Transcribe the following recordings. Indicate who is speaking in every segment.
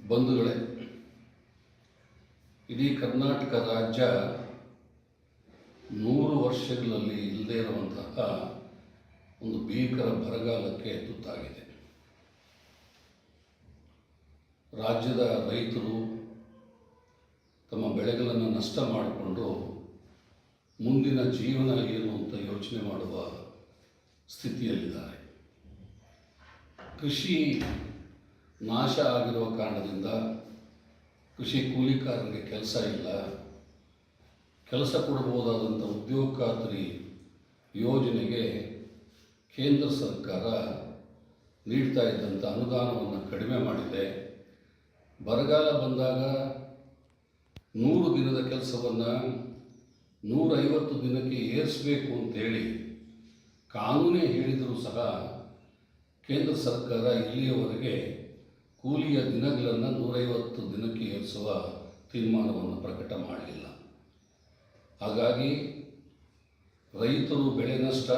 Speaker 1: ಬಂಧುಗಳೇ, ಇಡೀ ಕರ್ನಾಟಕ ರಾಜ್ಯ ನೂರು ವರ್ಷಗಳಲ್ಲಿ ಇಲ್ಲದೇ ಇರುವಂತಹ ಒಂದು ಭೀಕರ ಬರಗಾಲಕ್ಕೆ ತುತ್ತಾಗಿದೆ. ರಾಜ್ಯದ ರೈತರು ತಮ್ಮ ಬೆಳೆಗಳನ್ನು ನಷ್ಟ ಮಾಡಿಕೊಂಡು ಮುಂದಿನ ಜೀವನ ಏನು ಅಂತ ಯೋಚನೆ ಮಾಡುವ ಸ್ಥಿತಿಯಲ್ಲಿದ್ದಾರೆ. ಕೃಷಿ ನಾಶ ಆಗಿರುವ ಕಾರಣದಿಂದ ಕೃಷಿ ಕೂಲಿಕಾರರಿಗೆ ಕೆಲಸ ಇಲ್ಲ. ಕೆಲಸ ಕೊಡಬಹುದಾದಂಥ ಉದ್ಯೋಗ ಖಾತ್ರಿ ಯೋಜನೆಗೆ ಕೇಂದ್ರ ಸರ್ಕಾರ ನೀಡ್ತಾ ಇದ್ದಂಥ ಅನುದಾನವನ್ನು ಕಡಿಮೆ ಮಾಡಿದೆ. ಬರಗಾಲ ಬಂದಾಗ ನೂರು ದಿನದ ಕೆಲಸವನ್ನು ನೂರೈವತ್ತು ದಿನಕ್ಕೆ ಏರಿಸಬೇಕು ಅಂತೇಳಿ ಕಾನೂನೇ ಹೇಳಿದರೂ ಸಹ ಕೇಂದ್ರ ಸರ್ಕಾರ ಇಲ್ಲಿಯವರೆಗೆ ಕೂಲಿಯ ದಿನಗಳನ್ನು ನೂರೈವತ್ತು ದಿನಕ್ಕೆ ಏರಿಸುವ ತೀರ್ಮಾನವನ್ನು ಪ್ರಕಟ ಮಾಡಲಿಲ್ಲ. ಹಾಗಾಗಿ ರೈತರು ಬೆಳೆ ನಷ್ಟ,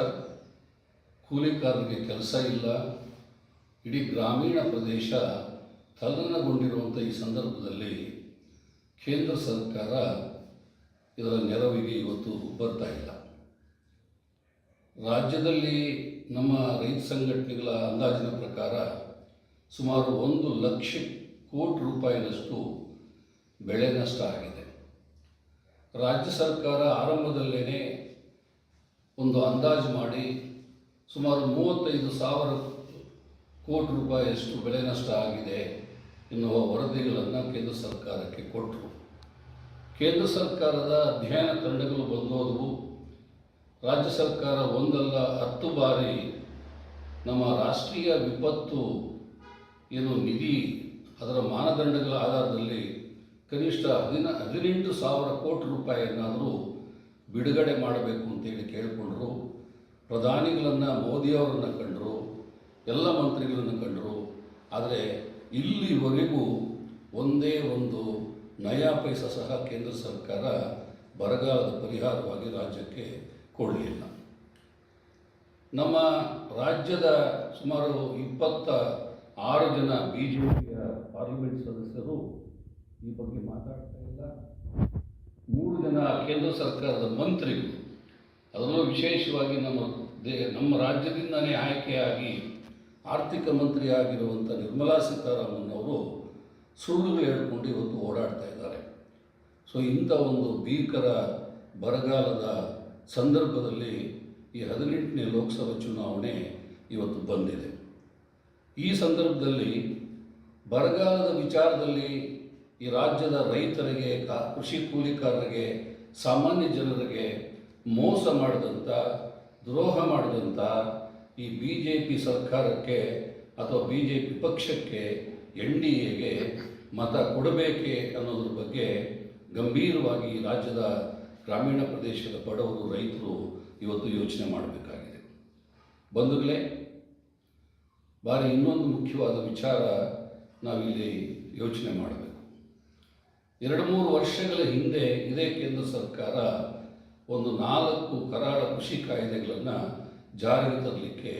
Speaker 1: ಕೂಲಿಕಾರರಿಗೆ ಕೆಲಸ ಇಲ್ಲ, ಇಡೀ ಗ್ರಾಮೀಣ ಪ್ರದೇಶ ತಲ್ಲಣಗೊಂಡಿರುವಂಥ ಈ ಸಂದರ್ಭದಲ್ಲಿ ಕೇಂದ್ರ ಸರ್ಕಾರ ಇದರ ನೆರವಿಗೆ ಇವತ್ತು ಬರ್ತಾ ಇಲ್ಲ. ರಾಜ್ಯದಲ್ಲಿ ನಮ್ಮ ರೈತ ಸಂಘಟನೆಗಳ ಅಂದಾಜಿನ ಪ್ರಕಾರ ಸುಮಾರು ಒಂದು ಲಕ್ಷ ಕೋಟಿ ರೂಪಾಯಿನಷ್ಟು ಬೆಳೆ ನಷ್ಟ ಆಗಿದೆ. ರಾಜ್ಯ ಸರ್ಕಾರ ಆರಂಭದಲ್ಲೇ ಒಂದು ಅಂದಾಜು ಮಾಡಿ ಸುಮಾರು ಮೂವತ್ತೈದು ಸಾವಿರ ಕೋಟಿ ರೂಪಾಯಿಯಷ್ಟು ಬೆಳೆ ನಷ್ಟ ಆಗಿದೆ ಎನ್ನುವ ವರದಿಗಳನ್ನು ಕೇಂದ್ರ ಸರ್ಕಾರಕ್ಕೆ ಕೊಟ್ಟರು ಕೇಂದ್ರ ಸರ್ಕಾರದ ಅಧ್ಯಯನ ತಂಡಗಳು ಬಂದೋದವು. ರಾಜ್ಯ ಸರ್ಕಾರ ಒಂದಲ್ಲ, ಹತ್ತು ಬಾರಿ ನಮ್ಮ ರಾಷ್ಟ್ರೀಯ ವಿಪತ್ತು ಏನು ನಿಧಿ ಅದರ ಮಾನದಂಡಗಳ ಆಧಾರದಲ್ಲಿ ಕನಿಷ್ಠ ಹದಿನ ಹದಿನೆಂಟು ಸಾವಿರ ಕೋಟಿ ರೂಪಾಯಿಯನ್ನಾದರೂ ಬಿಡುಗಡೆ ಮಾಡಬೇಕು ಅಂತೇಳಿ ಕೇಳಿಕೊಂಡರು. ಪ್ರಧಾನಿಗಳನ್ನು ಮೋದಿಯವರನ್ನು ಕಂಡರು, ಎಲ್ಲ ಮಂತ್ರಿಗಳನ್ನು ಕಂಡರು. ಆದರೆ ಇಲ್ಲಿವರೆಗೂ ಒಂದೇ ಒಂದು ನಯಾ ಪೈಸ ಸಹ ಕೇಂದ್ರ ಸರ್ಕಾರ ಬರಗಾಲದ ಪರಿಹಾರವಾಗಿ ರಾಜ್ಯಕ್ಕೆ ಕೊಡಲಿಲ್ಲ. ನಮ್ಮ ರಾಜ್ಯದ ಸುಮಾರು ಇಪ್ಪತ್ತ ಆರು ಜನ ಬಿ ಜೆ ಪಿಯ ಪಾರ್ಲಿಮೆಂಟ್ ಸದಸ್ಯರು ಈ ಬಗ್ಗೆ ಮಾತಾಡ್ತಾ ಇಲ್ಲ. ಮೂರು ಜನ ಕೇಂದ್ರ ಸರ್ಕಾರದ ಮಂತ್ರಿಗಳು. ಅದರಲ್ಲೂ ವಿಶೇಷವಾಗಿ ನಮ್ಮ ದೇ, ನಮ್ಮ ರಾಜ್ಯದಿಂದಲೇ ಆಯ್ಕೆಯಾಗಿ ಆರ್ಥಿಕ ಮಂತ್ರಿ ಆಗಿರುವಂಥ ನಿರ್ಮಲಾ ಸೀತಾರಾಮನ್ ಅವರು ಸುಳ್ಳು ಹೇಳ್ಕೊಂಡು ಇವತ್ತು ಓಡಾಡ್ತಾ ಇದ್ದಾರೆ. ಸೊ ಇಂಥ ಒಂದು ಭೀಕರ ಬರಗಾಲದ ಸಂದರ್ಭದಲ್ಲಿ ಈ ಹದಿನೆಂಟನೇ ಲೋಕಸಭಾ ಚುನಾವಣೆ ಇವತ್ತು ಬಂದಿದೆ. ಈ ಸಂದರ್ಭದಲ್ಲಿ ಬರಗಾಲದ ವಿಚಾರದಲ್ಲಿ ಈ ರಾಜ್ಯದ ರೈತರಿಗೆ ಕೃಷಿ ಕೂಲಿಕಾರರಿಗೆ, ಸಾಮಾನ್ಯ ಜನರಿಗೆ ಮೋಸ ಮಾಡಿದಂಥ ದ್ರೋಹ ಮಾಡಿದಂಥ ಈ ಬಿ ಜೆ ಪಿ ಸರ್ಕಾರಕ್ಕೆ ಅಥವಾ ಬಿ ಜೆ ಪಿ ಪಕ್ಷಕ್ಕೆ ಎನ್ ಡಿ ಎಗೆ ಮತ ಕೊಡಬೇಕೆ ಅನ್ನೋದ್ರ ಬಗ್ಗೆ ಗಂಭೀರವಾಗಿ ರಾಜ್ಯದ ಗ್ರಾಮೀಣ ಪ್ರದೇಶದ ಬಡವರು, ರೈತರು ಇವತ್ತು ಯೋಚನೆ ಮಾಡಬೇಕಾಗಿದೆ. ಬಂಧುಗಳೇ ಭಾರಿ ಇನ್ನೊಂದು ಮುಖ್ಯವಾದ ವಿಚಾರ ನಾವಿಲ್ಲಿ ಯೋಚನೆ ಮಾಡಬೇಕು. ಎರಡು ಮೂರು ವರ್ಷಗಳ ಹಿಂದೆ ಇದೇ ಕೇಂದ್ರ ಸರ್ಕಾರ ಒಂದು ನಾಲ್ಕು ಕರಾಳ ಕೃಷಿ ಕಾಯ್ದೆಗಳನ್ನು ಜಾರಿಗೆ ತರಲಿಕ್ಕೆ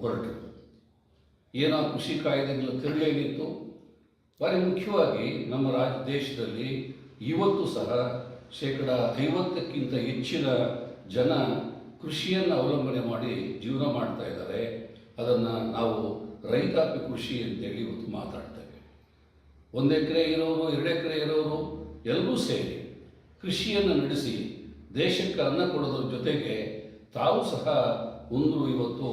Speaker 1: ಹೊರಟರು ಏನೋ ಕೃಷಿ ಕಾಯ್ದೆಗಳು ತಿರುಳೇನಿತ್ತು. ಭಾರಿ ಮುಖ್ಯವಾಗಿ ನಮ್ಮ ರಾಜ್ಯ ದೇಶದಲ್ಲಿ ಇವತ್ತು ಸಹ ಶೇಕಡ ಐವತ್ತಕ್ಕಿಂತ ಹೆಚ್ಚಿನ ಜನ ಕೃಷಿಯನ್ನು ಅವಲಂಬನೆ ಮಾಡಿ ಜೀವನ ಮಾಡ್ತಾ ಇದ್ದಾರೆ. ಅದನ್ನು ನಾವು ರೈತಾಪಿ ಕೃಷಿ ಅಂತೇಳಿ ಇವತ್ತು ಮಾತಾಡ್ತೇವೆ. ಒಂದು ಎಕರೆ ಇರೋರು, ಎರಡು ಎಕರೆ ಇರೋರು ಎಲ್ಲರೂ ಸೇರಿ ಕೃಷಿಯನ್ನು ನಡೆಸಿ ದೇಶಕ್ಕೆ ಅನ್ನ ಕೊಡೋದ್ರ ಜೊತೆಗೆ ತಾವು ಸಹ ಒಂದು ಇವತ್ತು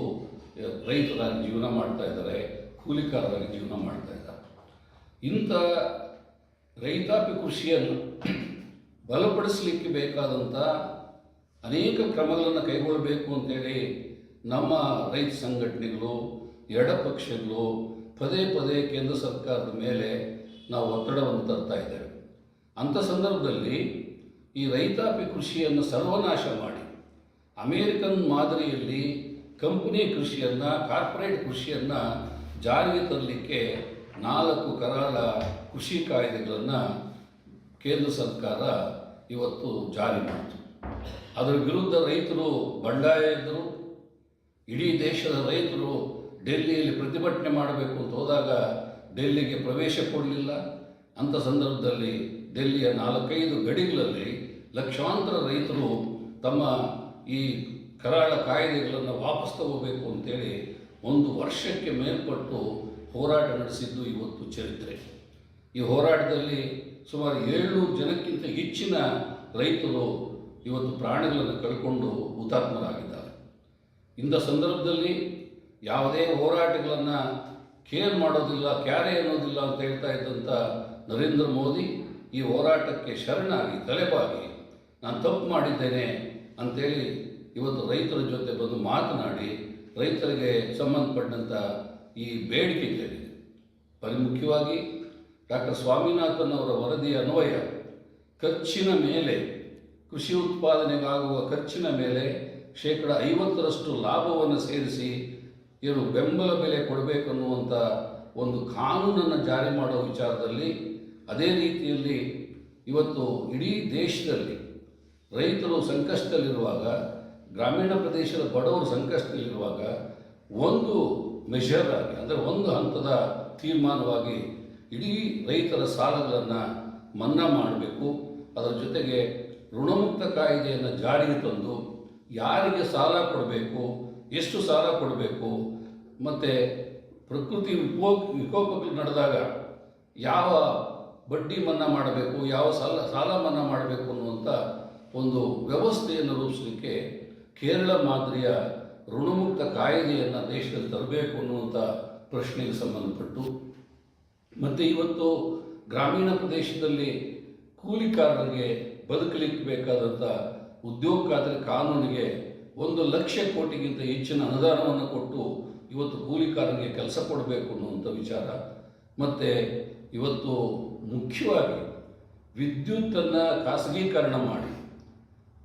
Speaker 1: ರೈತರಾಗಿ ಜೀವನ ಮಾಡ್ತಾ ಇದ್ದಾರೆ, ಕೂಲಿಕಾರರಾಗಿ ಜೀವನ ಮಾಡ್ತಾ ಇದ್ದಾರೆ. ಇಂಥ ರೈತಾಪಿ ಕೃಷಿಯನ್ನು ಬಲಪಡಿಸಲಿಕ್ಕೆ ಬೇಕಾದಂಥ ಅನೇಕ ಕ್ರಮಗಳನ್ನು ಕೈಗೊಳ್ಳಬೇಕು ಅಂತೇಳಿ ನಮ್ಮ ರೈತ ಸಂಘಟನೆಗಳು ಎಡಪಕ್ಷಗಳು ಪದೇ ಪದೇ ಕೇಂದ್ರ ಸರ್ಕಾರದ ಮೇಲೆ ನಾವು ಒತ್ತಡವನ್ನು ತರ್ತಾ ಇದ್ದೇವೆ. ಅಂಥ ಸಂದರ್ಭದಲ್ಲಿ ಈ ರೈತಾಪಿ ಕೃಷಿಯನ್ನು ಸರ್ವನಾಶ ಮಾಡಿ, ಅಮೇರಿಕನ್ ಮಾದರಿಯಲ್ಲಿ ಕಂಪನಿ ಕೃಷಿಯನ್ನು, ಕಾರ್ಪೊರೇಟ್ ಕೃಷಿಯನ್ನು ಜಾರಿಗೆ ತರಲಿಕ್ಕೆ ನಾಲ್ಕು ಕರಾಳ ಕೃಷಿ ಕಾಯ್ದೆಗಳನ್ನು ಕೇಂದ್ರ ಸರ್ಕಾರ ಇವತ್ತು ಜಾರಿ ಮಾಡಿತು. ಅದರ ವಿರುದ್ಧ ರೈತರು ಬಂಡಾಯ ಎದ್ದರು ಇಡೀ ದೇಶದ ರೈತರು ಡೆಲ್ಲಿಯಲ್ಲಿ ಪ್ರತಿಭಟನೆ ಮಾಡಬೇಕು ಅಂತ ಹೋದಾಗ ಡೆಲ್ಲಿಗೆ ಪ್ರವೇಶ ಕೊಡಲಿಲ್ಲ. ಅಂಥ ಸಂದರ್ಭದಲ್ಲಿ ಡೆಲ್ಲಿಯ ನಾಲ್ಕೈದು ಗಡಿಗಳಲ್ಲಿ ಲಕ್ಷಾಂತರ ರೈತರು ತಮ್ಮ ಈ ಕರಾಳ ಕಾಯ್ದೆಗಳನ್ನು ವಾಪಸ್ ತಗೋಬೇಕು ಅಂತೇಳಿ ಒಂದು ವರ್ಷಕ್ಕೆ ಮೇಲ್ಪಟ್ಟು ಹೋರಾಟ ನಡೆಸಿದ್ದು ಇವತ್ತು ಚರಿತ್ರೆ. ಈ ಹೋರಾಟದಲ್ಲಿ ಸುಮಾರು ಏಳ್ನೂರು ಜನಕ್ಕಿಂತ ಹೆಚ್ಚಿನ ರೈತರು ಇವತ್ತು ಪ್ರಾಣಿಗಳನ್ನು ಕಳ್ಕೊಂಡು ಹುತಾತ್ಮರಾಗಿದ್ದಾರೆ. ಇಂಥ ಸಂದರ್ಭದಲ್ಲಿ ಯಾವುದೇ ಹೋರಾಟಗಳನ್ನು ಕೇರ್ ಮಾಡೋದಿಲ್ಲ, ಕ್ಯಾರೆ ಅನ್ನೋದಿಲ್ಲ ಅಂತ ಹೇಳ್ತಾ ಇದ್ದಂಥ ನರೇಂದ್ರ ಮೋದಿ ಈ ಹೋರಾಟಕ್ಕೆ ಶರಣಾಗಿ, ತಲೆಬಾಗಿ ನಾನು ತಪ್ಪು ಮಾಡಿದ್ದೇನೆ ಅಂಥೇಳಿ ಇವತ್ತು ರೈತರ ಜೊತೆ ಬಂದು ಮಾತನಾಡಿ ರೈತರಿಗೆ ಸಂಬಂಧಪಟ್ಟಂಥ ಈ ಬೇಡಿಕೆ ಕೇಳಿದೆ. ಬರೀ ಮುಖ್ಯವಾಗಿ ಡಾಕ್ಟರ್ ಸ್ವಾಮಿನಾಥನ್ ಅವರ ವರದಿ ಅನ್ವಯ, ಖರ್ಚಿನ ಮೇಲೆ, ಕೃಷಿ ಉತ್ಪಾದನೆಗಾಗುವ ಖರ್ಚಿನ ಮೇಲೆ ಶೇಕಡ ಐವತ್ತರಷ್ಟು ಲಾಭವನ್ನು ಸೇರಿಸಿ, ಏನು ಬೆಂಬಲ ಬೆಲೆ ಕೊಡಬೇಕನ್ನುವಂಥ ಒಂದು ಕಾನೂನನ್ನು ಜಾರಿ ಮಾಡೋ ವಿಚಾರದಲ್ಲಿ, ಅದೇ ರೀತಿಯಲ್ಲಿ ಇವತ್ತು ಇಡೀ ದೇಶದಲ್ಲಿ ರೈತರು ಸಂಕಷ್ಟದಲ್ಲಿರುವಾಗ, ಗ್ರಾಮೀಣ ಪ್ರದೇಶದ ಬಡವರು ಸಂಕಷ್ಟದಲ್ಲಿರುವಾಗ ಒಂದು ಮೆಷರ್ ಆಗಿ, ಅಂದರೆ ಒಂದು ಹಂತದ ತೀರ್ಮಾನವಾಗಿ ಇಡೀ ರೈತರ ಸಾಲಗಳನ್ನು ಮನ್ನಾ ಮಾಡಬೇಕು. ಅದರ ಜೊತೆಗೆ ಋಣಮುಕ್ತ ಕಾಯ್ದೆಯನ್ನು ಜಾರಿಗೆ ತಂದು ಯಾರಿಗೆ ಸಾಲ ಕೊಡಬೇಕು, ಎಷ್ಟು ಸಾಲ ಕೊಡಬೇಕು, ಮತ್ತು ಪ್ರಕೃತಿ ವಿಕೋ ವಿಕೋಪಗಳು ನಡೆದಾಗ ಯಾವ ಬಡ್ಡಿ ಮನ್ನಾ ಮಾಡಬೇಕು, ಯಾವ ಸಾಲ ಸಾಲ ಮನ್ನಾ ಮಾಡಬೇಕು ಅನ್ನುವಂಥ ಒಂದು ವ್ಯವಸ್ಥೆಯನ್ನು ರೂಪಿಸಲಿಕ್ಕೆ ಕೇರಳ ಮಾದರಿಯ ಋಣಮುಕ್ತ ಕಾಯ್ದೆಯನ್ನು ದೇಶದಲ್ಲಿ ತರಬೇಕು ಅನ್ನುವಂಥ ಪ್ರಶ್ನೆಗೆ ಸಂಬಂಧಪಟ್ಟು. ಮತ್ತು ಇವತ್ತು ಗ್ರಾಮೀಣ ಪ್ರದೇಶದಲ್ಲಿ ಕೂಲಿಕಾರರಿಗೆ ಬದುಕಲಿಕ್ಕೆ ಬೇಕಾದಂಥ ಉದ್ಯೋಗ ಖಾತ್ರಿ ಕಾನೂನಿಗೆ ಒಂದು ಲಕ್ಷ ಕೋಟಿಗಿಂತ ಹೆಚ್ಚಿನ ಅನುದಾನವನ್ನು ಕೊಟ್ಟು ಇವತ್ತು ಕೂಲಿಕಾರರಿಗೆ ಕೆಲಸ ಕೊಡಬೇಕು ಅನ್ನುವಂಥ ವಿಚಾರ. ಮತ್ತು ಇವತ್ತು ಮುಖ್ಯವಾಗಿ ವಿದ್ಯುತ್ತನ್ನು ಖಾಸಗೀಕರಣ ಮಾಡಿ,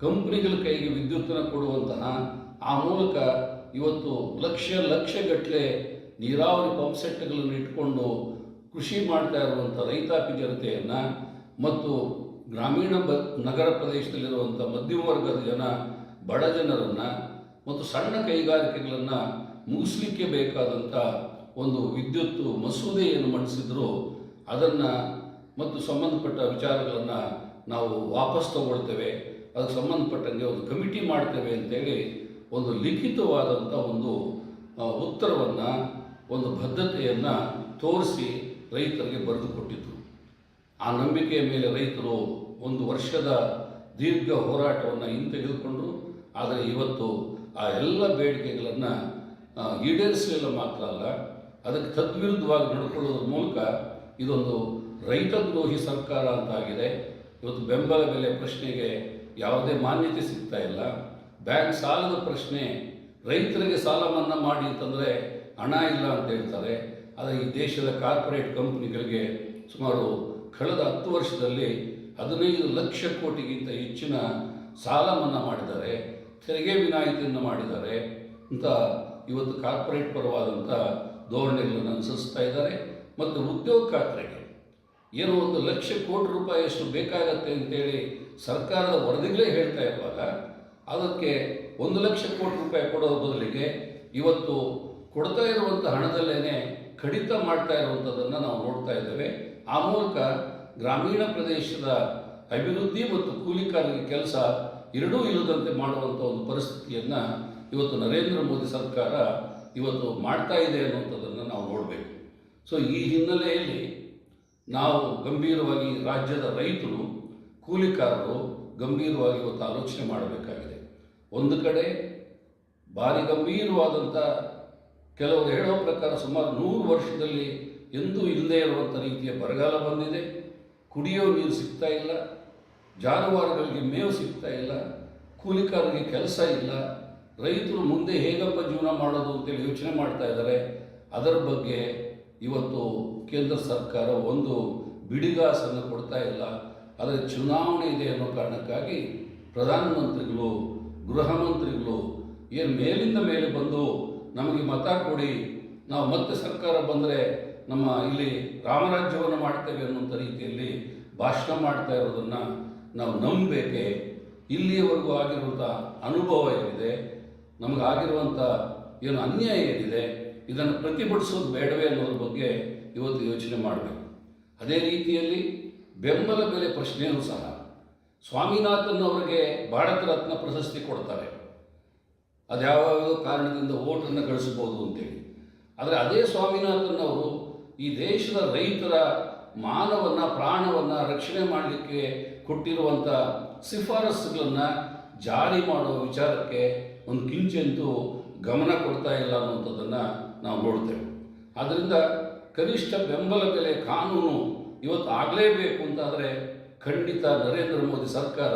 Speaker 1: ಕಂಪ್ನಿಗಳ ಕೈಗೆ ವಿದ್ಯುತ್ತನ್ನು ಕೊಡುವಂತಹ ಆ ಮೂಲಕ ಇವತ್ತು ಲಕ್ಷ ಲಕ್ಷ ಗಟ್ಟಲೆ ನೀರಾವರಿ ಪಂಪ್ಸೆಟ್ಗಳನ್ನು ಇಟ್ಕೊಂಡು ಕೃಷಿ ಮಾಡ್ತಾ ಇರುವಂಥ ರೈತಾಪಿ ಜನತೆಯನ್ನು ಮತ್ತು ಗ್ರಾಮೀಣ ಬ, ನಗರ ಪ್ರದೇಶದಲ್ಲಿರುವಂಥ ಮಧ್ಯಮ ವರ್ಗದ ಜನ, ಬಡ ಜನರನ್ನು ಮತ್ತು ಸಣ್ಣ ಕೈಗಾರಿಕೆಗಳನ್ನು ಮುಗಿಸ್ಲಿಕ್ಕೆ ಬೇಕಾದಂಥ ಒಂದು ವಿದ್ಯುತ್ ಮಸೂದೆಯನ್ನು ಮಂಡಿಸಿದ್ರು. ಅದನ್ನು ಮತ್ತು ಸಂಬಂಧಪಟ್ಟ ವಿಚಾರಗಳನ್ನು ನಾವು ವಾಪಸ್ ತಗೊಳ್ತೇವೆ. ಅದಕ್ಕೆ ಸಂಬಂಧಪಟ್ಟಂಗೆ ಒಂದು ಕಮಿಟಿ ಮಾಡ್ತೇವೆ ಅಂತೇಳಿ ಒಂದು ಲಿಖಿತವಾದಂಥ ಒಂದು ಉತ್ತರವನ್ನು, ಒಂದು ಬದ್ಧತೆಯನ್ನು ತೋರಿಸಿ ರೈತರಿಗೆ ಬರೆದು ಆ ನಂಬಿಕೆಯ ಮೇಲೆ ರೈತರು ಒಂದು ವರ್ಷದ ದೀರ್ಘ ಹೋರಾಟವನ್ನು ಹಿಂತೆಗೆದುಕೊಂಡರು ಆದರೆ ಇವತ್ತು ಆ ಎಲ್ಲ ಬೇಡಿಕೆಗಳನ್ನು ಈಡೇರಿಸಲಿಲ್ಲ ಮಾತ್ರ ಅಲ್ಲ, ಅದಕ್ಕೆ ತದ್ವಿರುದ್ಧವಾಗಿ ನಡ್ಕೊಳ್ಳೋದ್ರ ಮೂಲಕ ಇದೊಂದು ರೈತದ್ರೋಹಿ ಸರ್ಕಾರ ಅಂತಾಗಿದೆ ಇವತ್ತು ಬೆಂಬಲ ಬೆಲೆ ಪ್ರಶ್ನೆಗೆ ಯಾವುದೇ ಮಾನ್ಯತೆ ಸಿಗ್ತಾ ಇಲ್ಲ. ಬ್ಯಾಂಕ್ ಸಾಲದ ಪ್ರಶ್ನೆ, ರೈತರಿಗೆ ಸಾಲ ಮನ್ನಾ ಮಾಡಿ ಅಂತಂದರೆ ಹಣ ಇಲ್ಲ ಅಂತ ಹೇಳ್ತಾರೆ. ಆದರೆ ಈ ದೇಶದ ಕಾರ್ಪೊರೇಟ್ ಕಂಪ್ನಿಗಳಿಗೆ ಸುಮಾರು ಕಳೆದ ಹತ್ತು ವರ್ಷದಲ್ಲಿ ಹದಿನೈದು ಲಕ್ಷ ಕೋಟಿಗಿಂತ ಹೆಚ್ಚಿನ ಸಾಲ ಮನ್ನಾ ಮಾಡಿದ್ದಾರೆ, ತೆರಿಗೆ ವಿನಾಯಿತಿಯನ್ನು ಮಾಡಿದ್ದಾರೆ ಅಂತ ಇವತ್ತು ಕಾರ್ಪೊರೇಟ್ ಪರವಾದಂಥ ಧೋರಣೆಗಳನ್ನು ಅನುಸರಿಸ್ತಾ ಇದ್ದಾರೆ. ಮತ್ತು ಉದ್ಯೋಗ ಖಾತ್ರಿಗೆ ಏನೋ ಒಂದು ಲಕ್ಷ ಕೋಟಿ ರೂಪಾಯಿಯಷ್ಟು ಬೇಕಾಗತ್ತೆ ಅಂತೇಳಿ ಸರ್ಕಾರದ ವರದಿಗಳೇ ಹೇಳ್ತಾ ಇರುವಾಗ ಅದಕ್ಕೆ ಒಂದು ಲಕ್ಷ ಕೋಟಿ ರೂಪಾಯಿ ಕೊಡೋ ಬದಲಿಗೆ ಇವತ್ತು ಕೊಡ್ತಾ ಇರುವಂಥ ಹಣದಲ್ಲೇ ಕಡಿತ ಮಾಡ್ತಾ ಇರುವಂಥದ್ದನ್ನು ನಾವು ನೋಡ್ತಾ ಇದ್ದೇವೆ. ಆ ಮೂಲಕ ಗ್ರಾಮೀಣ ಪ್ರದೇಶದ ಅಭಿವೃದ್ಧಿ ಮತ್ತು ಕೂಲಿಕಾರರಿಗೆ ಕೆಲಸ ಎರಡೂ ಇಲ್ಲದಂತೆ ಮಾಡುವಂಥ ಒಂದು ಪರಿಸ್ಥಿತಿಯನ್ನು ಇವತ್ತು ನರೇಂದ್ರ ಮೋದಿ ಸರ್ಕಾರ ಇವತ್ತು ಮಾಡ್ತಾ ಇದೆ ಅನ್ನುವಂಥದ್ದನ್ನು ನಾವು ನೋಡಬೇಕು. ಸೊ ಈ ಹಿನ್ನೆಲೆಯಲ್ಲಿ ನಾವು ಗಂಭೀರವಾಗಿ ರಾಜ್ಯದ ರೈತರು, ಕೂಲಿಕಾರರು ಗಂಭೀರವಾಗಿ ಇವತ್ತು ಆಲೋಚನೆ ಮಾಡಬೇಕಾಗಿದೆ. ಒಂದು ಕಡೆ ಭಾರಿ ಗಂಭೀರವಾದಂಥ ಕೆಲವರು ಹೇಳೋ ಪ್ರಕಾರ ಸುಮಾರು ನೂರು ವರ್ಷದಲ್ಲಿ ಎಂದೂ ಇಲ್ಲದೇ ಇರುವಂಥ ರೀತಿಯ ಬರಗಾಲ ಬಂದಿದೆ. ಕುಡಿಯೋ ನೀರು ಸಿಗ್ತಾ ಇಲ್ಲ, ಜಾನುವಾರುಗಳಿಗೆ ಮೇವು ಸಿಗ್ತಾ ಇಲ್ಲ, ಕೂಲಿಕಾರರಿಗೆ ಕೆಲಸ ಇಲ್ಲ, ರೈತರು ಮುಂದೆ ಹೇಗಪ್ಪ ಜೀವನ ಮಾಡೋದು ಅಂತೇಳಿ ಯೋಚನೆ ಮಾಡ್ತಾ ಇದ್ದಾರೆ. ಅದರ ಬಗ್ಗೆ ಇವತ್ತು ಕೇಂದ್ರ ಸರ್ಕಾರ ಒಂದು ಬಿಡಿಗಾಸನ್ನು ಕೊಡ್ತಾ ಇಲ್ಲ. ಅದರ ಚುನಾವಣೆ ಇದೆ ಅನ್ನೋ ಕಾರಣಕ್ಕಾಗಿ ಪ್ರಧಾನಮಂತ್ರಿಗಳು, ಗೃಹ ಮಂತ್ರಿಗಳು ಏನು ಮೇಲಿಂದ ಮೇಲೆ ಬಂದು ನಮಗೆ ಮತ ಕೊಡಿ, ನಾವು ಮತ್ತೆ ಸರ್ಕಾರ ಬಂದರೆ ನಮ್ಮ ಇಲ್ಲಿ ರಾಮರಾಜ್ಯವನ್ನು ಮಾಡ್ತೇವೆ ಅನ್ನುವಂಥ ರೀತಿಯಲ್ಲಿ ಭಾಷಣ ಮಾಡ್ತಾ ಇರೋದನ್ನು ನಾವು ನಂಬಬೇಕೆ? ಇಲ್ಲಿಯವರೆಗೂ ಆಗಿರುವಂಥ ಅನುಭವ ಏನಿದೆ? ನಮಗಾಗಿರುವಂಥ ಏನು ಅನ್ಯಾಯ ಏನಿದೆ? ಇದನ್ನು ಪ್ರತಿಭಟಿಸೋದು ಬೇಡವೇ ಅನ್ನೋದ್ರ ಬಗ್ಗೆ ಇವತ್ತು ಯೋಚನೆ ಮಾಡಬೇಕು. ಅದೇ ರೀತಿಯಲ್ಲಿ ಬೆಂಬಲ ಬೆಲೆ ಪ್ರಶ್ನೆಯೂ ಸಹ ಸ್ವಾಮಿನಾಥನ್ ಅವರಿಗೆ ಭಾರತ ರತ್ನ ಪ್ರಶಸ್ತಿ ಕೊಡ್ತಾರೆ. ಅದ್ಯಾವ ಕಾರಣದಿಂದ ಓಟನ್ನು ಗಳಿಸ್ಬೋದು ಅಂತೇಳಿ. ಆದರೆ ಅದೇ ಸ್ವಾಮಿನಾಥನ್ ಅವರು ಈ ದೇಶದ ರೈತರ ಮಾನವನ್ನು, ಪ್ರಾಣವನ್ನು ರಕ್ಷಣೆ ಮಾಡಲಿಕ್ಕೆ ಕೊಟ್ಟಿರುವಂಥ ಶಿಫಾರಸುಗಳನ್ನು ಜಾರಿ ಮಾಡುವ ವಿಚಾರಕ್ಕೆ ಒಂದು ಕಿಂಚೆಂತೂ ಗಮನ ಕೊಡ್ತಾ ಇಲ್ಲ ಅನ್ನುವಂಥದ್ದನ್ನು ನಾವು ನೋಡ್ತೇವೆ. ಆದ್ದರಿಂದ ಕನಿಷ್ಠ ಬೆಂಬಲ ಬೆಲೆ ಕಾನೂನು ಇವತ್ತು ಆಗಲೇಬೇಕು ಅಂತಾದರೆ ಖಂಡಿತ ನರೇಂದ್ರ ಮೋದಿ ಸರ್ಕಾರ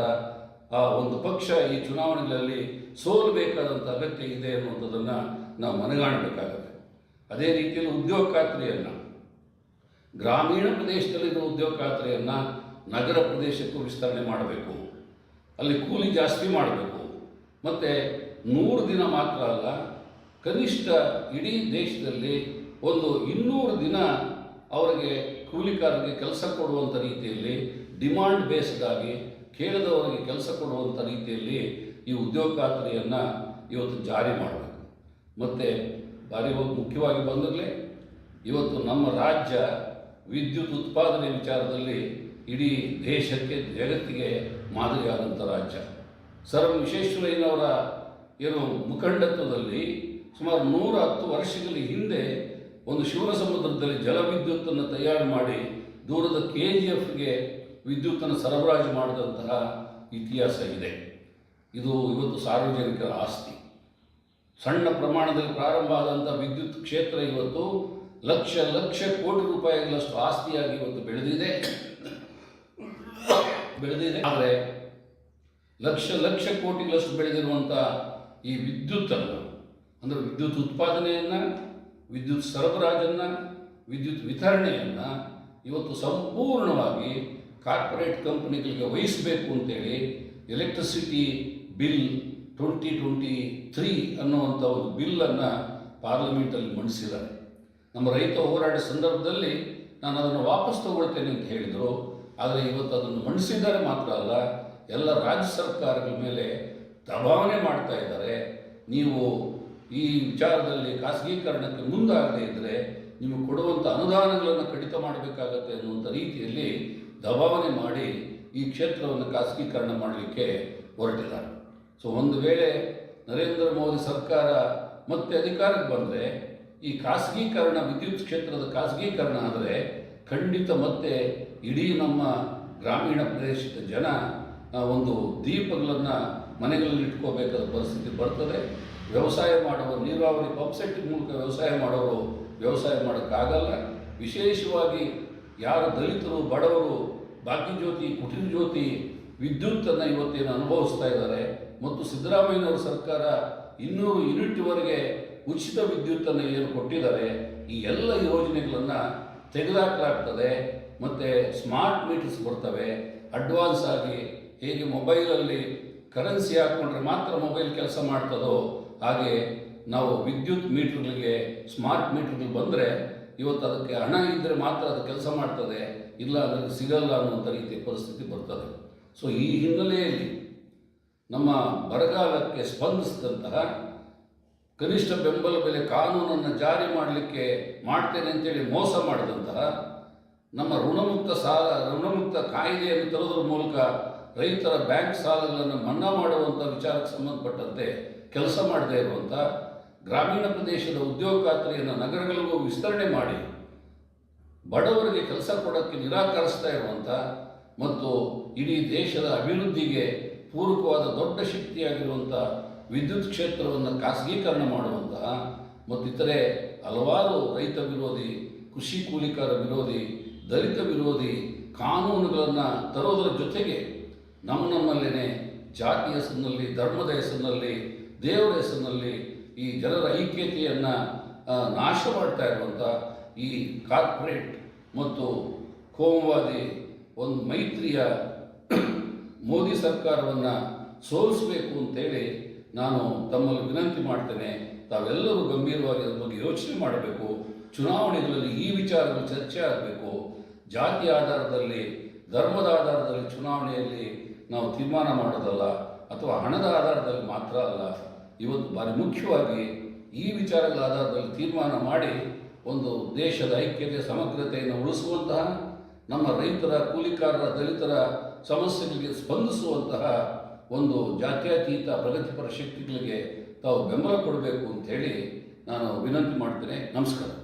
Speaker 1: ಆ ಒಂದು ಪಕ್ಷ ಈ ಚುನಾವಣೆಗಳಲ್ಲಿ ಸೋಲಬೇಕಾದಂಥ ಅಗತ್ಯ ಇದೆ ಅನ್ನುವಂಥದ್ದನ್ನು ನಾವು ಮನಗಾಣಬೇಕಾಗುತ್ತೆ. ಅದೇ ರೀತಿಯಲ್ಲಿ ಉದ್ಯೋಗ ಖಾತ್ರಿಯನ್ನು ಗ್ರಾಮೀಣ ಪ್ರದೇಶದಲ್ಲಿರುವ ಉದ್ಯೋಗ ಖಾತ್ರಿಯನ್ನು ನಗರ ಪ್ರದೇಶಕ್ಕೂ ವಿಸ್ತರಣೆ ಮಾಡಬೇಕು. ಅಲ್ಲಿ ಕೂಲಿ ಜಾಸ್ತಿ ಮಾಡಬೇಕು. ಮತ್ತು ನೂರು ದಿನ ಮಾತ್ರ ಅಲ್ಲ, ಕನಿಷ್ಠ ಇಡೀ ದೇಶದಲ್ಲಿ ಒಂದು ಇನ್ನೂರು ದಿನ ಅವರಿಗೆ ಕೂಲಿಕಾರರಿಗೆ ಕೆಲಸ ಕೊಡುವಂಥ ರೀತಿಯಲ್ಲಿ, ಡಿಮಾಂಡ್ ಬೇಸ್ಡಾಗಿ ಆಗಿ ಕೇಳಿದವರಿಗೆ ಕೆಲಸ ಕೊಡುವಂಥ ರೀತಿಯಲ್ಲಿ ಈ ಉದ್ಯೋಗ ಖಾತ್ರಿಯನ್ನು ಇವತ್ತು ಜಾರಿ ಮಾಡಬೇಕು. ಮತ್ತು ಭಾರಿ ಮುಖ್ಯವಾಗಿ ಬಂದಿರಲಿ ಇವತ್ತು ನಮ್ಮ ರಾಜ್ಯ ವಿದ್ಯುತ್ ಉತ್ಪಾದನೆ ವಿಚಾರದಲ್ಲಿ ಇಡೀ ದೇಶಕ್ಕೆ ಜಗತ್ತಿಗೆ ಮಾದರಿಯಾದಂಥ ರಾಜ್ಯ. ಸರ್ ವಿಶ್ವೇಶ್ವರಯ್ಯನವರ ಏನು ಮುಖಂಡತ್ವದಲ್ಲಿ ಸುಮಾರು ನೂರ ಹತ್ತು ವರ್ಷಗಳ ಹಿಂದೆ ಒಂದು ಶಿವನ ಸಮುದ್ರದಲ್ಲಿ ಜಲವಿದ್ಯುತ್ತನ್ನು ತಯಾರು ಮಾಡಿ ದೂರದ ಕೆ ಜಿ ಎಫ್ಗೆ ವಿದ್ಯುತ್ತನ್ನು ಸರಬರಾಜು ಮಾಡಿದಂತಹ ಇತಿಹಾಸ ಇದೆ. ಇದು ಇವತ್ತು ಸಾರ್ವಜನಿಕರ ಆಸ್ತಿ. ಸಣ್ಣ ಪ್ರಮಾಣದಲ್ಲಿ ಪ್ರಾರಂಭ ಆದಂಥ ವಿದ್ಯುತ್ ಕ್ಷೇತ್ರ ಇವತ್ತು ಲಕ್ಷ ಲಕ್ಷ ಕೋಟಿ ರೂಪಾಯಿಗಳಷ್ಟು ಆಸ್ತಿಯಾಗಿ ಇವತ್ತು ಬೆಳೆದಿದೆ. ಬೆಳೆದಿದೆ. ಆದರೆ ಲಕ್ಷ ಲಕ್ಷ ಕೋಟಿಗಳಷ್ಟು ಬೆಳೆದಿರುವಂಥ ಈ ವಿದ್ಯುತ್ ಅನ್ನು, ಅಂದರೆ ವಿದ್ಯುತ್ ಉತ್ಪಾದನೆಯನ್ನು, ವಿದ್ಯುತ್ ಸರಬರಾಜನ್ನು, ವಿದ್ಯುತ್ ವಿತರಣೆಯನ್ನು ಇವತ್ತು ಸಂಪೂರ್ಣವಾಗಿ ಕಾರ್ಪೊರೇಟ್ ಕಂಪನಿಗಳಿಗೆ ವಹಿಸಬೇಕು ಅಂತೇಳಿ electricity bill twenty twenty three ಅನ್ನುವಂಥ ಒಂದು ಬಿಲ್ಲನ್ನು ಪಾರ್ಲಿಮೆಂಟಲ್ಲಿ ಮಂಡಿಸಿದ್ದಾರೆ. ನಮ್ಮ ರೈತ ಹೋರಾಟ ಸಂದರ್ಭದಲ್ಲಿ ನಾನು ಅದನ್ನು ವಾಪಸ್ ತಗೊಳ್ತೇನೆ ಅಂತ ಹೇಳಿದರು. ಆದರೆ ಇವತ್ತು ಅದನ್ನು ಮಂಡಿಸಿದ್ದಾರೆ ಮಾತ್ರ ಅಲ್ಲ, ಎಲ್ಲ ರಾಜ್ಯ ಸರ್ಕಾರಗಳ ಮೇಲೆ ದಬಾವಣೆ ಮಾಡ್ತಾ ಇದ್ದಾರೆ. ನೀವು ಈ ವಿಚಾರದಲ್ಲಿ ಖಾಸಗೀಕರಣಕ್ಕೆ ಮುಂದಾಗದೇ ಇದ್ದರೆ ನಿಮಗೆ ಕೊಡುವಂಥ ಅನುದಾನಗಳನ್ನು ಕಡಿತ ಮಾಡಬೇಕಾಗತ್ತೆ ಅನ್ನುವಂಥ ರೀತಿಯಲ್ಲಿ ದಬಾವಣೆ ಮಾಡಿ ಈ ಕ್ಷೇತ್ರವನ್ನು ಖಾಸಗೀಕರಣ ಮಾಡಲಿಕ್ಕೆ ಹೊರಟಿದ್ದಾರೆ. ಸೊ ಒಂದು ವೇಳೆ ನರೇಂದ್ರ ಮೋದಿ ಸರ್ಕಾರ ಮತ್ತೆ ಅಧಿಕಾರಕ್ಕೆ ಬಂದರೆ ಈ ಖಾಸಗೀಕರಣ ವಿದ್ಯುತ್ ಕ್ಷೇತ್ರದ ಖಾಸಗೀಕರಣ ಆದರೆ ಖಂಡಿತ ಮತ್ತೆ ಇಡೀ ನಮ್ಮ ಗ್ರಾಮೀಣ ಪ್ರದೇಶದ ಜನ ಒಂದು ದೀಪಗಳನ್ನು ಮನೆಗಳಲ್ಲಿ ಇಟ್ಕೋಬೇಕಾದ ಪರಿಸ್ಥಿತಿ ಬರ್ತದೆ. ವ್ಯವಸಾಯ ಮಾಡುವ ನೀರಾವರಿ ಪಂಪ್ಸೆಟ್ ಮೂಲಕ ವ್ಯವಸಾಯ ಮಾಡೋರು ವ್ಯವಸಾಯ ಮಾಡೋಕ್ಕಾಗಲ್ಲ. ವಿಶೇಷವಾಗಿ ಯಾರು ದಲಿತರು, ಬಡವರು, ಬಾಕಿ ಜ್ಯೋತಿ, ಕುಟೀರ ಜ್ಯೋತಿ ವಿದ್ಯುತ್ತನ್ನು ಇವತ್ತೇನು ಅನುಭವಿಸ್ತಾ ಇದ್ದಾರೆ. ಮತ್ತು ಸಿದ್ದರಾಮಯ್ಯನವರ ಸರ್ಕಾರ ಇನ್ನೂರು ಯೂನಿಟ್ವರೆಗೆ ಉಚಿತ ವಿದ್ಯುತ್ತನ್ನು ಏನು ಕೊಟ್ಟಿದ್ದಾರೆ, ಈ ಎಲ್ಲ ಯೋಜನೆಗಳನ್ನು ತೆಗೆದಾಕಲಾಗ್ತದೆ, ಮತ್ತು ಸ್ಮಾರ್ಟ್ ಮೀಟರ್ಸ್ ಬರ್ತವೆ ಅಡ್ವಾನ್ಸ್ ಆಗಿ ಹೇಗೆ ಮೊಬೈಲಲ್ಲಿ ಕರೆನ್ಸಿ ಹಾಕ್ಕೊಂಡ್ರೆ ಮಾತ್ರ ಮೊಬೈಲ್ ಕೆಲಸ ಮಾಡ್ತದೋ, ಹಾಗೆ ನಾವು ವಿದ್ಯುತ್ ಮೀಟ್ರ್ಗಳಿಗೆ ಸ್ಮಾರ್ಟ್ ಮೀಟ್ರ್ಗಳು ಬಂದರೆ ಇವತ್ತು ಅದಕ್ಕೆ ಹಣ ಇದ್ದರೆ ಮಾತ್ರ ಅದು ಕೆಲಸ ಮಾಡ್ತದೆ, ಇಲ್ಲ ಅದಕ್ಕೆ ಸಿಗಲ್ಲ ಅನ್ನುವಂಥ ರೀತಿಯ ಪರಿಸ್ಥಿತಿ ಬರ್ತದೆ. ಸೊ ಈ ಹಿನ್ನೆಲೆಯಲ್ಲಿ ನಮ್ಮ ಬರಗಾಲಕ್ಕೆ ಸ್ಪಂದಿಸಿದಂತಹ ಕನಿಷ್ಠ ಬೆಂಬಲ ಬೆಲೆ ಕಾನೂನನ್ನು ಜಾರಿ ಮಾಡಲಿಕ್ಕೆ ಮಾಡ್ತೇನೆ ಅಂತೇಳಿ ಮೋಸ ಮಾಡಿದಂತಹ ನಮ್ಮ ಋಣಮುಕ್ತ ಸಾಲ, ಋಣಮುಕ್ತ ಕಾಯ್ದೆಯನ್ನು ತರೋದ್ರ ಮೂಲಕ ರೈತರ ಬ್ಯಾಂಕ್ ಸಾಲಗಳನ್ನು ಮನ್ನಾ ಮಾಡುವಂಥ ವಿಚಾರಕ್ಕೆ ಸಂಬಂಧಪಟ್ಟಂತೆ ಕೆಲಸ ಮಾಡದೇ ಇರುವಂಥ ಗ್ರಾಮೀಣ ಪ್ರದೇಶದ ಉದ್ಯೋಗ ಖಾತ್ರಿಯನ್ನು ನಗರಗಳಿಗೂ ವಿಸ್ತರಣೆ ಮಾಡಿ ಬಡವರಿಗೆ ಕೆಲಸ ಕೊಡೋಕ್ಕೆ ನಿರಾಕರಿಸ್ತಾ ಇರುವಂಥ ಮತ್ತು ಇಡೀ ದೇಶದ ಅಭಿವೃದ್ಧಿಗೆ ಪೂರಕವಾದ ದೊಡ್ಡ ಶಕ್ತಿಯಾಗಿರುವಂಥ ವಿದ್ಯುತ್ ಕ್ಷೇತ್ರವನ್ನು ಖಾಸಗೀಕರಣ ಮಾಡುವಂತಹ ಮತ್ತು ಇತರೆ ಹಲವಾರು ರೈತ ವಿರೋಧಿ, ಕೃಷಿ ಕೂಲಿಕಾರ ವಿರೋಧಿ, ದಲಿತ ವಿರೋಧಿ ಕಾನೂನುಗಳನ್ನು ತರೋದರ ಜೊತೆಗೆ ನಮ್ಮ ನಮ್ಮಲ್ಲೇ ಜಾತಿ ಹೆಸರಿನಲ್ಲಿ, ಧರ್ಮದ ಹೆಸರಿನಲ್ಲಿ, ದೇವರ ಹೆಸರಿನಲ್ಲಿ ಈ ಜನರ ಐಕ್ಯತೆಯನ್ನು ನಾಶ ಮಾಡ್ತಾ ಇರುವಂಥ ಈ ಕಾರ್ಪೊರೇಟ್ ಮತ್ತು ಕೋಮವಾದಿ ಒಂದು ಮೈತ್ರಿಯ ಮೋದಿ ಸರ್ಕಾರವನ್ನು ಸೋಲಿಸಬೇಕು ಅಂತೇಳಿ ನಾನು ತಮ್ಮಲ್ಲಿ ವಿನಂತಿ ಮಾಡ್ತೇನೆ, ತಾವೆಲ್ಲರೂ ಗಂಭೀರವಾಗಿ ಅದರ ಬಗ್ಗೆ ಯೋಚನೆ ಮಾಡಬೇಕು. ಚುನಾವಣೆಗಳಲ್ಲಿ ಈ ವಿಚಾರಗಳು ಚರ್ಚೆ ಆಗಬೇಕು. ಜಾತಿ ಆಧಾರದಲ್ಲಿ, ಧರ್ಮದ ಆಧಾರದಲ್ಲಿ ಚುನಾವಣೆಯಲ್ಲಿ ನಾವು ತೀರ್ಮಾನ ಮಾಡೋದಲ್ಲ, ಅಥವಾ ಹಣದ ಆಧಾರದಲ್ಲಿ ಮಾತ್ರ ಅಲ್ಲ. ಇವತ್ತು ಭಾರಿ ಮುಖ್ಯವಾಗಿ ಈ ವಿಚಾರಗಳ ಆಧಾರದಲ್ಲಿ ತೀರ್ಮಾನ ಮಾಡಿ ಒಂದು ದೇಶದ ಐಕ್ಯತೆ, ಸಮಗ್ರತೆಯನ್ನು ಉಳಿಸುವಂತಹ, ನಮ್ಮ ರೈತರ, ಕೂಲಿಕಾರರ, ದಲಿತರ ಸಮಸ್ಯೆಗಳಿಗೆ ಸ್ಪಂದಿಸುವಂತಹ ಒಂದು ಜಾತ್ಯತೀತ ಪ್ರಗತಿಪರ ಶಕ್ತಿಗಳಿಗೆ ತಾವು ಬೆಂಬಲ ಕೊಡಬೇಕು ಅಂತ ಹೇಳಿ ನಾನು ವಿನಂತಿ ಮಾಡ್ತೇನೆ. ನಮಸ್ಕಾರ.